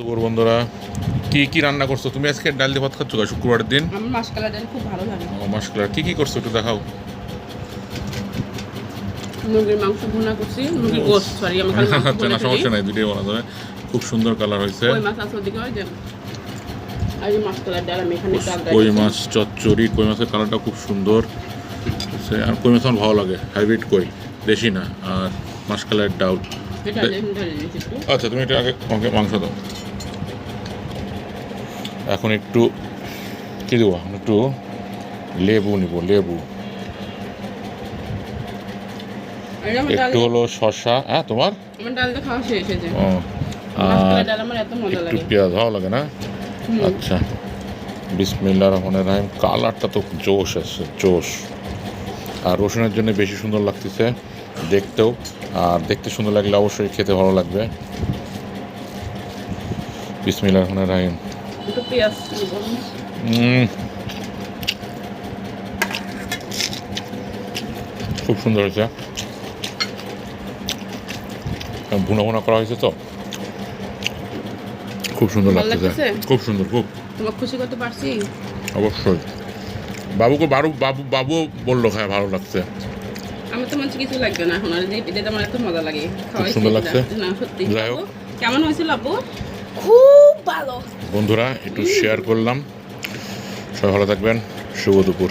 দুপুর বন্ধুরা কি কি রান্না করছ? তুমি আজকে ডাল দিয়ে ভাত খাচ্ছ গা শুক্রবারের দিন? ডাল খুব ভালো লাগে ও মাসকালার কি কি করছ একটু দেখাও। মুরগির মাংস ভুনা করছি। মুরগির গোস্ত সরি আমি খালি মাংস ভুনা সমস্যা নাই দুটোই যাবে। খুব সুন্দর কালার হয়েছে। ওই মাছ আছে ওদিকে? ওই যে আর এই ডাল আমি এখানে কই মাছ চচ্চড়ি কই মাছের কালারটা খুব সুন্দর। সে আর কই মাছ আমার ভালো লাগে? হাইব্রিড কই? দেশি না? আর মাসকালের ঢেলে আচ্ছা তুমি এটা আগে আমাকে মাংস দাও। এখন একটু কি দেবো? এখন একটু লেবু নিব লেবু। একটু হলো শসা। হ্যাঁ তোমার? ও আর একটু পেঁয়াজ ভালো লাগে না? আচ্ছা। বিসমিল্লা রহমানের রাহিম। কালারটা তো জোশ আছে জোশ। আর রসুনের জন্য বেশি সুন্দর লাগতেছে দেখতেও। আর দেখতে সুন্দর লাগলে অবশ্যই খেতে ভালো লাগবে। বিসমিল্লা রহমানের রাহিম। একটু পেঁয়াজ। খুব সুন্দর হয়েছে। ভুনা ভুনা করা হয়েছে তো? খুব সুন্দর লাগতেছে। লাগতেছে? খুব সুন্দর খুব। তোমাকে খুশি করতে পারছি? অবশ্যই। বাবুকে বারু বাবু বাবু বাবুও বলল হ্যাঁ ভালো লাগছে। আমার তো মনে কিছু লাগবে না এখন আর যে এটা আমার এত মজা লাগে। খাওয়াই সুন্দর লাগছে? না সত্যি। কেমন হয়েছিল আপু খুব বন্ধুরা একটু শেয়ার করলাম। সবাই ভালো থাকবেন। শুভ দুপুর।